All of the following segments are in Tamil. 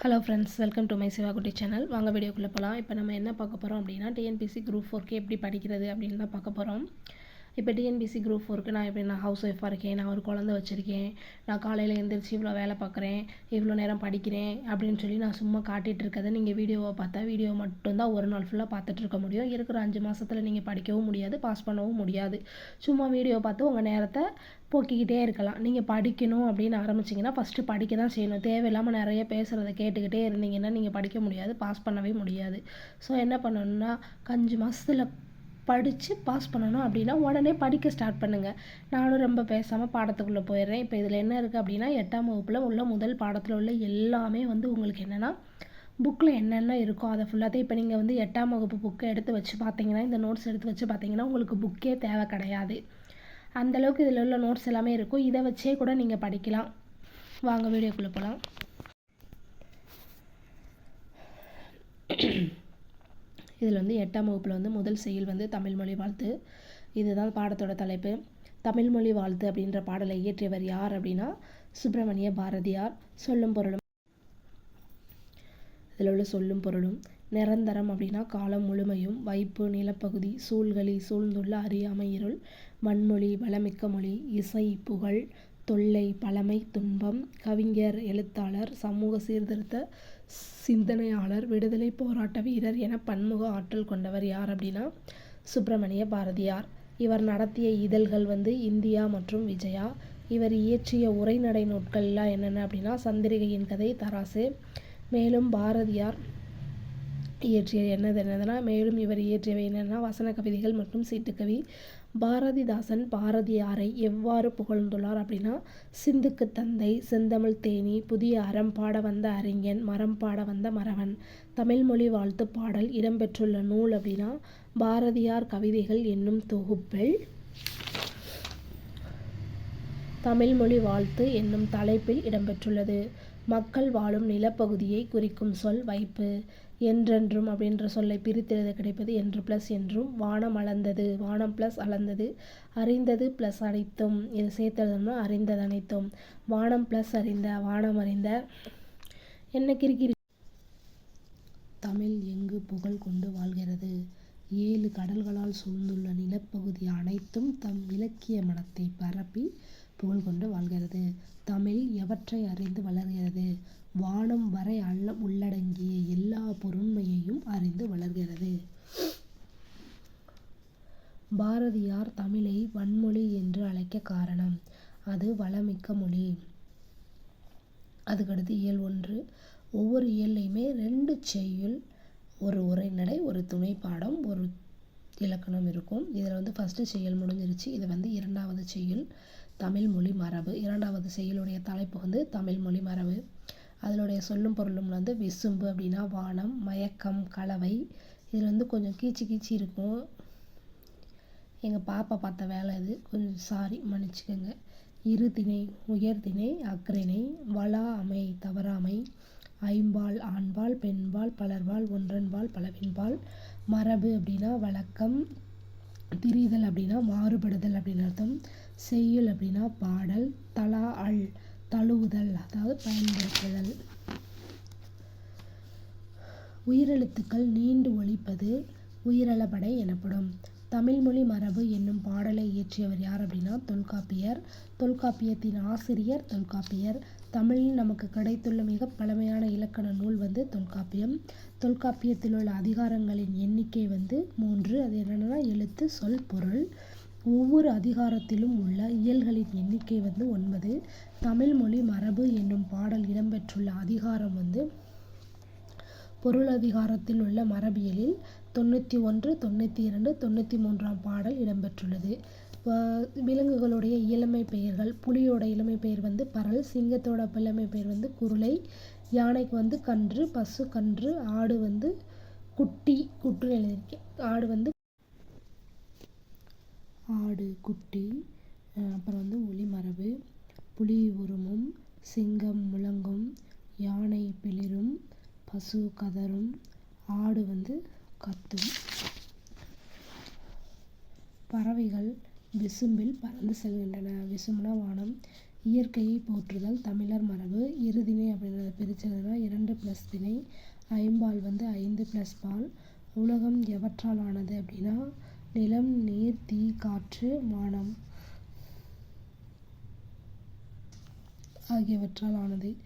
Hello friends welcome to my Sivakutty channel வாங்க வீடியோக்குள்ளே போகலாம் இப்போ நம்ம என்ன பார்க்க போகிறோம் அப்படின்னா டிஎன்பிசி குரூப் ஃபோர்க்கு எப்படி படிக்கிறது அப்படின்னு தான் பார்க்க போகிறோம் இப்போ டிஎன்பிசி குரூப் ஃபோருக்கு நான் எப்படி நான் ஹவுஸ் ஒய்ஃபாக இருக்கேன் நான் ஒரு குழந்தை வச்சுருக்கேன் நான் காலையில் எழுந்திரிச்சு இவ்வளோ வேலை பார்க்குறேன் இவ்வளோ நேரம் படிக்கிறேன் அப்படின்னு சொல்லி நான் சும்மா காட்டிகிட்டு இருக்கதை நீங்கள் வீடியோவை பார்த்தா வீடியோ மட்டும்தான் ஒரு நாள் ஃபுல்லாக பார்த்துட்டு இருக்க முடியும். இருக்கிற அஞ்சு மாதத்தில் நீங்கள் படிக்கவும் முடியாது பாஸ் பண்ணவும் முடியாது. சும்மா வீடியோ பார்த்து உங்கள் நேரத்தை போக்கிக்கிட்டே இருக்கலாம். நீங்கள் படிக்கணும் அப்படின்னு ஆரம்பிச்சிங்கன்னா ஃபஸ்ட்டு படிக்க தான் செய்யணும். தேவையில்லாமல் நிறைய பேசுகிறத கேட்டுக்கிட்டே இருந்தீங்கன்னா நீங்கள் படிக்க முடியாது பாஸ் பண்ணவே முடியாது. ஸோ என்ன பண்ணணும்னா அஞ்சு மாதத்தில் படித்து பாஸ் பண்ணணும் அப்படின்னா உடனே படிக்க ஸ்டார்ட் பண்ணுங்கள் நானும் ரொம்ப பேசாமல் பாடத்துக்குள்ளே போயிடுறேன். இப்போ இதில் என்ன இருக்குது அப்படின்னா எட்டாம் வகுப்பில் உள்ள முதல் பாடத்தில் உள்ள எல்லாமே வந்து உங்களுக்கு என்னென்னா புக்கில் என்னென்ன இருக்கோ அதை ஃபுல்லாத்தையும் இப்போ நீங்கள் வந்து எட்டாம் வகுப்பு புக்கை எடுத்து வச்சு பார்த்தீங்கன்னா இந்த நோட்ஸ் எடுத்து வச்சு பார்த்தீங்கன்னா உங்களுக்கு புக்கே தேவை கிடையாது. அந்தளவுக்கு இதில் உள்ள நோட்ஸ் எல்லாமே இருக்கும். இதை வச்சே கூட நீங்கள் படிக்கலாம். வாங்க வீடியோக்குள்ளே போகலாம் இதில் வந்து எட்டாம் வகுப்பில் வந்து முதல் செயல் வந்து தமிழ்மொழி வாழ்த்து. இதுதான் பாடத்தோட தலைப்பு. தமிழ்மொழி வாழ்த்து அப்படின்ற பாடலை இயற்றியவர் யார் அப்படின்னா சுப்பிரமணிய பாரதியார். சொல்லும் பொருளும் இதில் உள்ள சொல்லும் பொருளும் நிரந்தரம் அப்படின்னா காலம் முழுமையும் வைப்பு நிலப்பகுதி சூழ்களி சூழ்ந்துள்ள அறியாமை இருள் வன்மொழி வளமிக்க மொழி இசை புகழ் தொல்லை பழமை துன்பம் கவிஞர் எழுத்தாளர் சமூக சீர்திருத்த சிந்தனையாளர் விடுதலை போராட்ட வீரர் என பன்முக ஆற்றல் கொண்டவர் யார் அப்படின்னா சுப்பிரமணிய பாரதியார். இவர் நடத்திய இதழ்கள் வந்து இந்தியா மற்றும் விஜயா. இவர் இயற்றிய உரைநடை நூட்கள்லாம் என்னென்ன அப்படின்னா சந்திரிகையின் கதை தராசு மேலும் பாரதியார் இயற்றிய என்னது என்னதுன்னா மேலும் இவர் இயற்றியவை என்னென்னா வசன கவிதைகள் மற்றும் சீட்டுக்கவி. பாரதிதாசன் பாரதியாரை எவ்வாறு புகழ்ந்துள்ளார் அப்படின்னா சிந்துக்கு தந்தை செந்தமிழ் தேனி புதிய அறம் பாட வந்த அறிஞன் மரம் பாட வந்த மறவன். தமிழ்மொழி வாழ்த்து பாடல் இடம்பெற்றுள்ள நூல் அப்படின்னா பாரதியார் கவிதைகள் என்னும் தொகுப்பில் தமிழ்மொழி வாழ்த்து என்னும் தலைப்பில் இடம்பெற்றுள்ளது. மக்கள் வாழும் நிலப்பகுதியை குறிக்கும் சொல் வைப்பு. என்றென்றும் அப்படின்ற சொல்லை பிரித்தெழுத கிடைப்பது என்று ப்ளஸ் என்றும். வானம் அளந்தது வானம் ப்ளஸ் அளந்தது. அறிந்தது ப்ளஸ் அனைத்தும். இது சேர்த்தெழுதம்னா அறிந்தது அனைத்தும். வானம் ப்ளஸ் அறிந்த வானம் அறிந்த. என்ன கிரிக்கிரி தமிழ் எங்கு புகழ் கொண்டு வாழ்கிறது? ஏழு கடல்களால் சூழ்ந்துள்ள நிலப்பகுதி அனைத்தும் தம் இலக்கிய மனத்தை பரப்பி புகழ் கொண்டு வாழ்கிறது. தமிழ் எவற்றை அறிந்து வளர்கிறது? வானம் வரை அல்ல உள்ளடங்கிய எல்லா பொருண்மையையும் அறிந்து வளர்கிறது. பாரதியார் தமிழை வன்மொழி என்று அழைக்க காரணம் அது வளமிக்க மொழி. அதுக்கடுத்து இயல் ஒன்று. ஒவ்வொரு இயல்லையுமே ரெண்டு செய்யுள் ஒரு உரை துணை பாடம் ஒரு இலக்கணம் இருக்கும். இதில் வந்து ஃபஸ்ட்டு செயல் முடிஞ்சிருச்சு. இது வந்து இரண்டாவது செயல் தமிழ் மொழி மரபு. இரண்டாவது செய்யுளுடைய தலைப்பு வந்து தமிழ் மொழி மரபு. அதனுடைய சொல்லும் பொருளும் வந்து விசும்பு அப்படின்னா வானம் மயக்கம் கலவை. இதில் வந்து கொஞ்சம் கீச்சு கீச்சு இருக்கும். எங்கள் பாப்பா பார்த்த வேலை இது. கொஞ்சம் சாரி மன்னிச்சுக்கோங்க. இரு திணை உயர் திணை அக்ரிணை வளா அமை தவறாமை. ஐம்பால் ஆண்பால் பெண்பால் பலர்பால் ஒன்றன்பால் பலவின்பால். மரபு அப்படின்னா வழக்கம். திரிதல் அப்படின்னா மாறுபடுதல் அப்படின்னு அர்த்தம். செய்யுள் அப்படின்னா பாடல். தலா அல் தழுவுதல் அதாவது பயன்படுத்துதல். உயிரெழுத்துக்கள் நீண்டு ஒழிப்பது உயிரளபடை எனப்படும். தமிழ்மொழி மரபு என்னும் பாடலை இயற்றியவர் யார் அப்படின்னா தொல்காப்பியர். தொல்காப்பியத்தின் ஆசிரியர் தொல்காப்பியர். தமிழில் நமக்கு கிடைத்துள்ள மிக பழமையான இலக்கண நூல் வந்து தொல்காப்பியம். தொல்காப்பியத்தில் உள்ள அதிகாரங்களின் எண்ணிக்கை வந்து மூன்று. அது என்னென்னா எழுத்து சொல் பொருள். ஒவ்வொரு அதிகாரத்திலும் உள்ள இயல்களின் எண்ணிக்கை வந்து ஒன்பது. தமிழ்மொழி மரபு என்னும் பாடல் இடம்பெற்றுள்ள அதிகாரம் வந்து பொருளதிகாரத்தில் உள்ள மரபியலில் தொண்ணூற்றி ஒன்று தொண்ணூற்றி இரண்டு தொண்ணூற்றி மூன்றாம் பாடல் இடம்பெற்றுள்ளது. விலங்குகளுடைய இளமை பெயர்கள் புலியோட இளமை பெயர் வந்து பரல் சிங்கத்தோட இளமை பெயர் வந்து குருளை யானைக்கு வந்து கன்று பசு கன்று ஆடு வந்து குட்டி குட்டுன்னு எழுதியிருக்கேன் ஆடு வந்து ஆடு குட்டி அப்புறம் வந்து ஒளிமரபு புலி உருமும் சிங்கம் முழங்கும் யானை பிளிரும் பசு கதரும் ஆடு வந்து கத்தும். பறவைகள் விசும்பில் பறந்து செல்கின்றன. விசும்புனா வானம் இயற்கையை போற்றுதல். தமிழர் மரபு இருதிணை அப்படின்றத. பிரித்ததுன்னா இரண்டு ப்ளஸ் திணை. ஐம்பால் வந்து ஐந்து ப்ளஸ் பால். உலகம் எவற்றால் ஆனது அப்படின்னா நிலம் நீர் தீ காற்று வானம் ஆகியவற்றால் ஆனது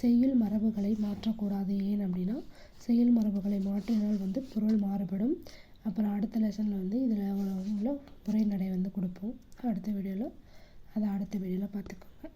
செய்யுள் மரபுகளை மாற்றக்கூடாது. ஏன் அப்படின்னா செய்யுள் மரபுகளை மாற்றினால் வந்து பொருள் மாறுபடும். அப்புறம் அடுத்த லெசனில் வந்து இதில் உள்ள உரைநடை வந்து கொடுப்போம். அடுத்த வீடியோவில் அதை அடுத்த வீடியோவில் பார்த்துக்கோங்க.